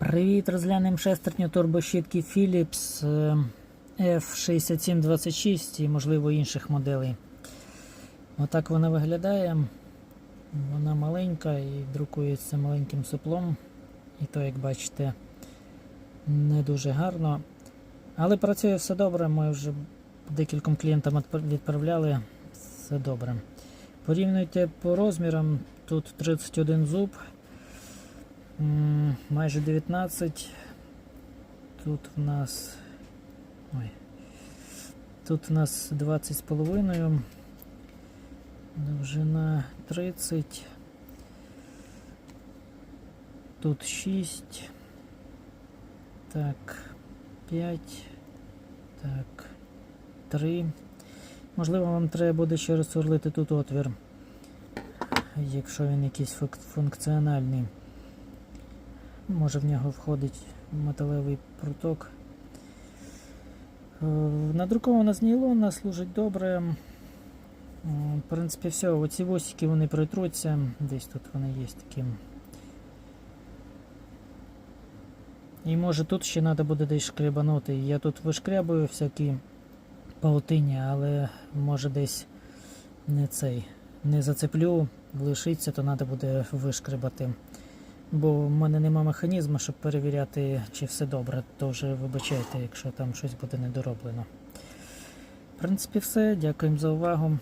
Привіт, розглянемо шестерню турбощітки Philips е, F6726 і, можливо, інших моделей. Отак вона виглядає. Вона маленька і друкується маленьким соплом. І то, як бачите, не дуже гарно. Але працює все добре. Ми вже декільком клієнтам відправляли. Все добре. Порівнюйте по розмірам. Тут 31 зуб. Майже 19. Тут в нас. Ой. Тут в нас 20 з половиною. Довжина 30. Тут 6. Так. 5. Так. 3. Можливо, вам треба буде ще розсверлити тут отвір. Якщо він якийсь функціональний. Може в нього входить металевий пруток. Е, Надрукована з нейлона, служить добре. В принципі, все, оці восики вони притруться, десь тут вони є такі. І може тут ще треба буде десь шкребанути. Я тут вишкрябую всякі паутині, але може десь не цей. Не зацеплю, лишиться, то треба буде вишкребати. Бо в мене нема механізму, щоб перевіряти, чи все добре, то вже вибачайте, якщо там щось буде недороблено. В принципі, все. Дякуємо за увагу.